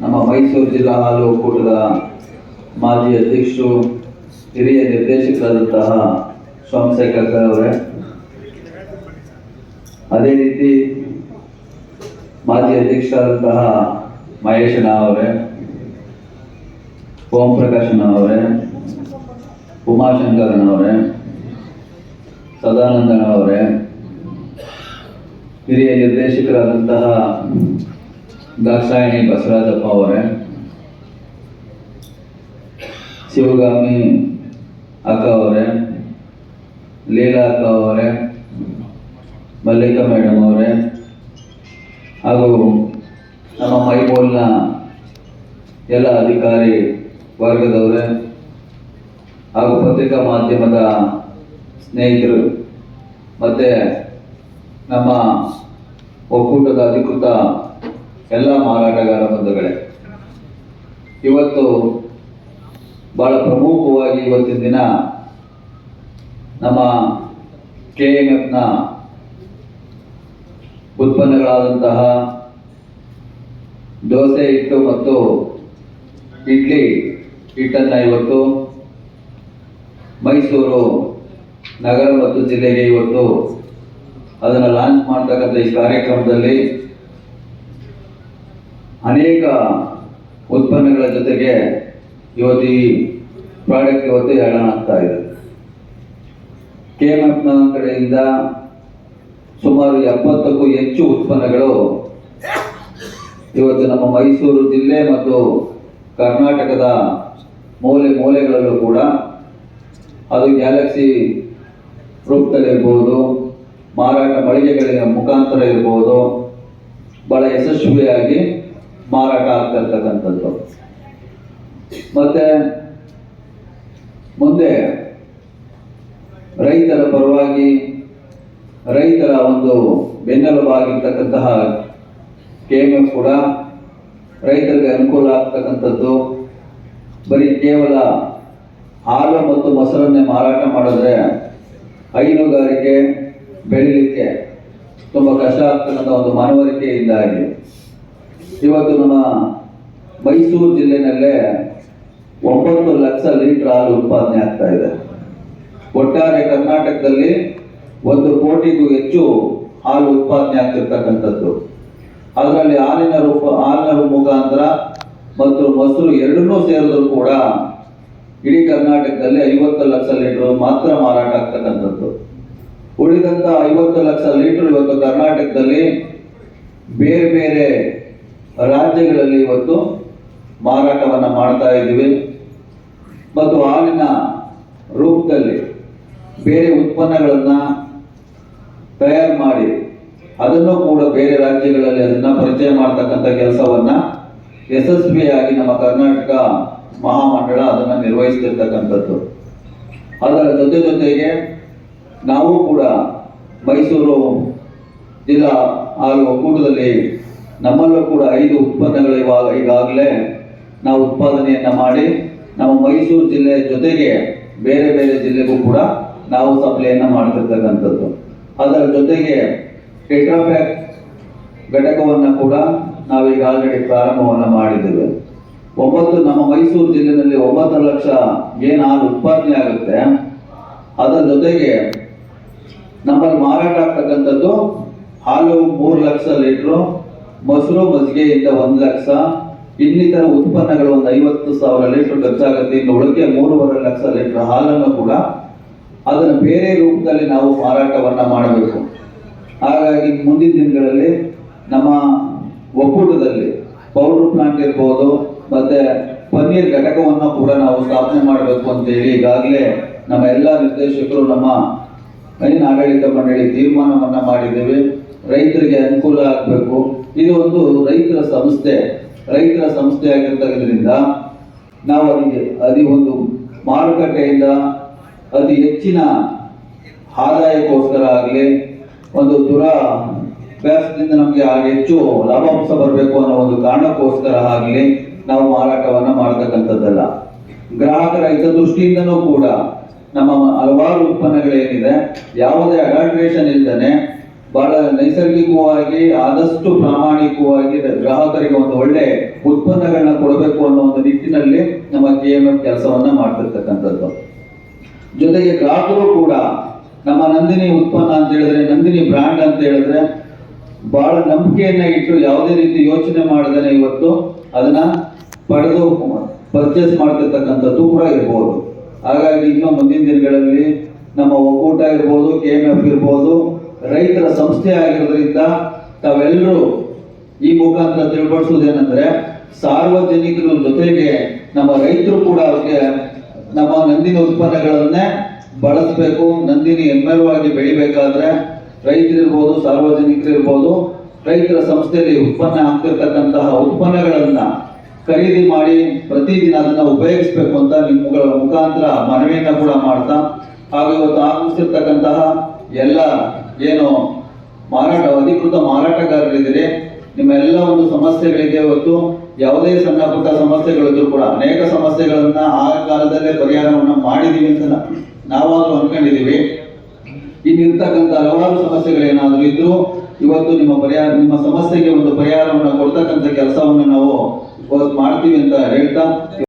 ನಮ್ಮ ಮೈಸೂರು ಜಿಲ್ಲಾ ಹಾಲು ಒಕ್ಕೂಟದ ಮಾಜಿ ಅಧ್ಯಕ್ಷರು, ಹಿರಿಯ ನಿರ್ದೇಶಕರಾದಂತಹ ಸೋಮಶೇಖರ್ ಅವರೇ. ಅದೇ ರೀತಿ ಮಾಜಿ ಅಧ್ಯಕ್ಷರಾದಂತಹ ಮಹೇಶನ ಅವರೇ ಓಂ ಪ್ರಕಾಶನ ಅವರೇ ಉಮಾಶಂಕರನ್ ಅವರೇ ಸದಾನಂದನ ಅವರೇ, ಹಿರಿಯ ನಿರ್ದೇಶಕರಾದಂತಹ ದಾಕ್ಷಾಯಣಿ ಬಸವರಾಜಪ್ಪ ಅವರೇ. ಶಿವಗಾಮಿ ಅಕ್ಕ ಅವರೇ, ಲೀಲಾ ಅಕ್ಕ ಅವರೇ, ಮಲ್ಲಿಕಾ ಮೇಡಮ್ ಅವರೇ, ಹಾಗೂ ನಮ್ಮ ಮೈಬೋಲ್ನ ಎಲ್ಲ ಅಧಿಕಾರಿ ವರ್ಗದವರೇ, ಹಾಗೂ ಪತ್ರಿಕಾ ಮಾಧ್ಯಮದ ಸ್ನೇಹಿತರು, ಮತ್ತು ನಮ್ಮ ಒಕ್ಕೂಟದ ಅಧಿಕೃತ ಎಲ್ಲ ಮಾರಾಟಗಾರ ಬಂಧುಗಳೇ, ಇವತ್ತು ಬಹಳ ಪ್ರಮುಖವಾಗಿ ಇವತ್ತಿನ ದಿನ ನಮ್ಮ ಕೆ ಎಂ ಎಫ್ನ ಉತ್ಪನ್ನಗಳಾದಂತಹ ದೋಸೆ ಹಿಟ್ಟು ಮತ್ತು ಇಡ್ಲಿ ಹಿಟ್ಟನ್ನು ಇವತ್ತು ಮೈಸೂರು ನಗರ ಮತ್ತು ಜಿಲ್ಲೆಗೆ ಇವತ್ತು ಅದನ್ನು ಲಾಂಚ್ ಮಾಡ್ತಕ್ಕಂಥ ಈ ಕಾರ್ಯಕ್ರಮದಲ್ಲಿ ಅನೇಕ ಉತ್ಪನ್ನಗಳ ಜೊತೆಗೆ ಇವತ್ತು ಈ ಪ್ರಾಡಕ್ಟ್ ಇವತ್ತು ಹೇಳೋಣ ಆಗ್ತಾ ಇದೆ. ಕೆ ಎಂ ಎಫ್ನ ಕಡೆಯಿಂದ ಸುಮಾರು ಎಪ್ಪತ್ತಕ್ಕೂ ಹೆಚ್ಚು ಉತ್ಪನ್ನಗಳು ಇವತ್ತು ನಮ್ಮ ಮೈಸೂರು ಜಿಲ್ಲೆ ಮತ್ತು ಕರ್ನಾಟಕದ ಮೂಲೆ ಮೂಲೆಗಳಲ್ಲೂ ಕೂಡ ಅದು ಗ್ಯಾಲಕ್ಸಿ ರೂಪದಲ್ಲಿರ್ಬೋದು ಮಾರಾಟ ಮಳಿಗೆಗಳ ಮುಖಾಂತರ ಇರ್ಬೋದು, ಬಹಳ ಯಶಸ್ವಿಯಾಗಿ ಮಾರಾಟ ಆಗ್ತಿರ್ತಕ್ಕಂಥದ್ದು ಮತ್ತೆ ಮುಂದೆ ರೈತರ ಪರವಾಗಿ ರೈತರ ಒಂದು ಬೆನ್ನೆಲುಬಾಗಿರ್ತಕ್ಕಂತಹ ಕೆ ಎಂ ಎಫ್ ಕೂಡ ರೈತರಿಗೆ ಅನುಕೂಲ ಆಗ್ತಕ್ಕಂಥದ್ದು. ಬರೀ ಕೇವಲ ಹಾಲು ಮತ್ತು ಮೊಸರನ್ನೇ ಮಾರಾಟ ಮಾಡಿದ್ರೆ ಹೈನುಗಾರಿಕೆ ಬೆಳಿಲಿಕ್ಕೆ ತುಂಬ ಕಷ್ಟ ಆಗ್ತಕ್ಕಂಥ ಒಂದು ಮನವರಿಕೆಯಿಂದಾಗಿ ಇವತ್ತು ನಮ್ಮ ಮೈಸೂರು ಜಿಲ್ಲೆನಲ್ಲೇ ಒಂಬತ್ತು ಲಕ್ಷ ಲೀಟರ್ ಹಾಲು ಉತ್ಪಾದನೆ ಆಗ್ತಾ ಇದೆ. ಒಟ್ಟಾರೆ ಕರ್ನಾಟಕದಲ್ಲಿ ಒಂದು ಕೋಟಿಗೂ ಹೆಚ್ಚು ಹಾಲು ಉತ್ಪಾದನೆ ಆಗ್ತಿರ್ತಕ್ಕಂಥದ್ದು. ಅದರಲ್ಲಿ ಹಾಲಿನ ರೂಪ, ಹಾಲಿನ ಮುಖಾಂತರ ಮತ್ತು ಮೊಸರು ಎರಡನ್ನೂ ಸೇರಿದ್ರು ಕೂಡ ಇಡೀ ಕರ್ನಾಟಕದಲ್ಲಿ ಐವತ್ತು ಲಕ್ಷ ಲೀಟರ್ ಮಾತ್ರ ಮಾರಾಟ ಆಗ್ತಕ್ಕಂಥದ್ದು. ಉಳಿದಂತ ಐವತ್ತು ಲಕ್ಷ ಲೀಟರ್ ಇವತ್ತು ಕರ್ನಾಟಕದಲ್ಲಿ ಬೇರೆ ಬೇರೆ ರಾಜ್ಯಗಳಲ್ಲಿ ಇವತ್ತು ಮಾರಾಟವನ್ನು ಮಾಡ್ತಾ ಇದ್ದೀವಿ. ಮತ್ತು ಹಾಲಿನ ರೂಪದಲ್ಲಿ ಬೇರೆ ಉತ್ಪನ್ನಗಳನ್ನು ತಯಾರು ಮಾಡಿ ಅದನ್ನು ಕೂಡ ಬೇರೆ ರಾಜ್ಯಗಳಲ್ಲಿ ಅದನ್ನ ಪರಿಚಯ ಮಾಡ್ತಕ್ಕಂಥ ಕೆಲಸವನ್ನ ಯಶಸ್ವಿಯಾಗಿ ನಮ್ಮ ಕರ್ನಾಟಕ ಮಹಾಮಂಡಳ ಅದನ್ನ ನಿರ್ವಹಿಸ್ತಿರ್ತಕ್ಕಂಥದ್ದು. ಅದರ ಜೊತೆ ಜೊತೆಗೆ ನಾವು ಕೂಡ ಮೈಸೂರು ಜಿಲ್ಲಾ ಹಾಲು ಒಕ್ಕೂಟದಲ್ಲಿ ನಮ್ಮಲ್ಲೂ ಕೂಡ ಐದು ಉತ್ಪನ್ನಗಳು ಇವಾಗ ಈಗಾಗಲೇ ನಾವು ಉತ್ಪಾದನೆಯನ್ನ ಮಾಡಿ ನಮ್ಮ ಮೈಸೂರು ಜಿಲ್ಲೆಯ ಜೊತೆಗೆ ಬೇರೆ ಬೇರೆ ಜಿಲ್ಲೆಗೂ ಕೂಡ ನಾವು ಸಪ್ಲೈಯನ್ನ ಮಾಡ್ತಿರ್ತಕ್ಕಂಥದ್ದು ಅದರ ಜೊತೆಗೆ ಟೆಟ್ರಾಪ್ಯಾಕ್ ಘಟಕವನ್ನ ಕೂಡ ನಾವೀಗ ಆಲ್ರೆಡಿ ಪ್ರಾರಂಭವನ್ನ ಮಾಡಿದ್ದೇವೆ. ಒಂಬತ್ತು ನಮ್ಮ ಮೈಸೂರು ಜಿಲ್ಲೆಯಲ್ಲಿ ಒಂಬತ್ತು ಲಕ್ಷ ಏನು ಹಾಲು ಉತ್ಪಾದನೆ ಆಗುತ್ತೆ. ಅದರ ಜೊತೆಗೆ ನಮ್ಮಲ್ಲಿ ಮಾರಾಟ ಆಗ್ತಕ್ಕಂಥದ್ದು ಹಾಲು ಮೂರು ಲಕ್ಷ ಲೀಟ್ರು ಮೊಸರು ಮಜ್ಜಿಗೆಯಿಂದ ಒಂದು ಲಕ್ಷ, ಇನ್ನಿತರ ಉತ್ಪನ್ನಗಳು ಒಂದು ಐವತ್ತು ಸಾವಿರ ಲೀಟರ್ ಖರ್ಚಾಗುತ್ತೆ ಇನ್ನು ಉಳಿಕೆ ಮೂರುವರೆ ಲಕ್ಷ ಲೀಟರ್ ಹಾಲನ್ನು ಕೂಡ ಅದನ್ನು ಬೇರೆ ರೂಪದಲ್ಲಿ ನಾವು ಮಾರಾಟವನ್ನ ಮಾಡಬೇಕು. ಹಾಗಾಗಿ ಮುಂದಿನ ದಿನಗಳಲ್ಲಿ ನಮ್ಮ ಒಕ್ಕೂಟದಲ್ಲಿ ಪೌಡರ್ ಪ್ಲಾಂಟ್ ಇರ್ಬೋದು, ಮತ್ತೆ ಪನ್ನೀರ್ ಘಟಕವನ್ನು ಕೂಡ ನಾವು ಸ್ಥಾಪನೆ ಮಾಡಬೇಕು ಅಂತ ಹೇಳಿ ಈಗಾಗಲೇ ನಮ್ಮ ಎಲ್ಲ ನಿರ್ದೇಶಕರು ನಮ್ಮ ಐನ್ ಆಡಳಿತ ಮಂಡಳಿ ತೀರ್ಮಾನವನ್ನ ಮಾಡಿದ್ದೇವೆ. ರೈತರಿಗೆ ಅನುಕೂಲ ಆಗಬೇಕು. ಇದು ಒಂದು ರೈತರ ಸಂಸ್ಥೆ. ರೈತರ ಸಂಸ್ಥೆ ಆಗಿರ್ತಕ್ಕಂಥದ್ರಿಂದ ನಾವು ಅದಕ್ಕೆ ಅದಿ ಒಂದು ಮಾರುಕಟ್ಟೆಯಿಂದ ಅತಿ ಹೆಚ್ಚಿನ ಆದಾಯಕ್ಕೋಸ್ಕರ ಆಗಲಿ, ಒಂದು ದುರ ವ್ಯಾಸದಿಂದ ನಮಗೆ ಹೆಚ್ಚು ಲಾಭಾಂಶ ಬರಬೇಕು ಅನ್ನೋ ಒಂದು ಕಾರಣಕ್ಕೋಸ್ಕರ ಆಗಲಿ ನಾವು ಮಾರಾಟವನ್ನ ಮಾಡತಕ್ಕಂಥದ್ದಲ್ಲ. ಗ್ರಾಹಕರ ಹಿತದೃಷ್ಟಿಯಿಂದನೂ ಕೂಡ ನಮ್ಮ ಹಲವಾರು ಉತ್ಪನ್ನಗಳೇನಿದೆ, ಯಾವುದೇ ಅಡಾಲ್ಟ್ರೇಷನ್ ಇಲ್ಲದೆ ಬಹಳ ನೈಸರ್ಗಿಕವಾಗಿ, ಆದಷ್ಟು ಪ್ರಾಮಾಣಿಕವಾಗಿ ಗ್ರಾಹಕರಿಗೆ ಒಂದು ಒಳ್ಳೆ ಉತ್ಪನ್ನಗಳನ್ನ ಕೊಡಬೇಕು ಅನ್ನೋ ಒಂದು ನಿಟ್ಟಿನಲ್ಲಿ ನಮ್ಮ ಕೆ ಎಂ ಎಫ್ ಕೆಲಸವನ್ನ ಮಾಡ್ತಿರ್ತಕ್ಕಂಥದ್ದು. ಜೊತೆಗೆ ಗ್ರಾಹಕರು ಕೂಡ ನಮ್ಮ ನಂದಿನಿ ಉತ್ಪನ್ನ ಅಂತ ಹೇಳಿದ್ರೆ, ನಂದಿನಿ ಬ್ರ್ಯಾಂಡ್ ಅಂತ ಹೇಳಿದ್ರೆ, ಬಹಳ ನಂಬಿಕೆಯನ್ನ ಇಟ್ಟು ಯಾವುದೇ ರೀತಿ ಯೋಚನೆ ಮಾಡದೇನೆ ಇವತ್ತು ಅದನ್ನ ಪಡೆದು ಪರ್ಚೇಸ್ ಮಾಡ್ತಿರ್ತಕ್ಕಂಥದ್ದು ಕೂಡ ಇರ್ಬೋದು. ಹಾಗಾಗಿ ಇನ್ನು ಮುಂದಿನ ದಿನಗಳಲ್ಲಿ ನಮ್ಮ ಒಕ್ಕೂಟ ಇರ್ಬೋದು ಕೆ ಎಂ ಎಫ್ ಇರ್ಬೋದು ರೈತರ ಸಂಸ್ಥೆ ಆಗಿರೋದ್ರಿಂದ ತಾವೆಲ್ಲರೂ ಈ ಮುಖಾಂತರ ತಿಳ್ಪಡಿಸುವುದೇನೆಂದ್ರೆ ಸಾರ್ವಜನಿಕರ ಜೊತೆಗೆ ನಮ್ಮ ರೈತರು ಕೂಡ ಅವ್ರಿಗೆ ನಮ್ಮ ನಂದಿನ ಉತ್ಪನ್ನಗಳನ್ನೇ ಬಳಸಬೇಕು, ನಂದಿನಿ ಹೆಮ್ಮೆರವಾಗಿ ಬೆಳಿಬೇಕಾದ್ರೆ ರೈತರಿರ್ಬೋದು, ಸಾರ್ವಜನಿಕರಿರ್ಬೋದು, ರೈತರ ಸಂಸ್ಥೆಯಲ್ಲಿ ಉತ್ಪನ್ನ ಆಗ್ತಿರ್ತಕ್ಕಂತಹ ಉತ್ಪನ್ನಗಳನ್ನ ಖರೀದಿ ಮಾಡಿ ಪ್ರತಿದಿನ ಅದನ್ನ ಉಪಯೋಗಿಸ್ಬೇಕು ಅಂತ ನಿಮ್ಮಗಳ ಮುಖಾಂತರ ಮನವಿಯನ್ನ ಕೂಡ ಮಾಡ್ತಾ, ಹಾಗೂ ಇವತ್ತು ಆಗಮಿಸಿರ್ತಕ್ಕಂತಹ ಎಲ್ಲ ಏನು ಮಾರಾಟ, ಅಧಿಕೃತ ಮಾರಾಟಗಾರರಿದ್ದೀರಿ ನಿಮ್ಮ ಎಲ್ಲ ಒಂದು ಸಮಸ್ಯೆಗಳಿಗೆ ಇವತ್ತು ಯಾವುದೇ ಸಣ್ಣ ಪುಟ್ಟ ಸಮಸ್ಯೆಗಳಿದ್ರು ಕೂಡ, ಅನೇಕ ಸಮಸ್ಯೆಗಳನ್ನ ಆ ಕಾಲದಲ್ಲೇ ಪರಿಹಾರವನ್ನ ಮಾಡಿದೀವಿ ಅಂತ ನಾವಾದ್ರೂ ಅನ್ಕೊಂಡಿದೀವಿ. ಇನ್ನಿರ್ತಕ್ಕಂಥ ಹಲವಾರು ಸಮಸ್ಯೆಗಳೇನಾದ್ರೂ ಇದ್ರು ಇವತ್ತು ನಿಮ್ಮ ಪರಿಹಾರ, ನಿಮ್ಮ ಸಮಸ್ಯೆಗೆ ಒಂದು ಪರಿಹಾರವನ್ನು ಕೊಡ್ತಕ್ಕಂಥ ಕೆಲಸವನ್ನು ನಾವು ಮಾಡ್ತೀವಿ ಅಂತ ಹೇಳ್ತಾ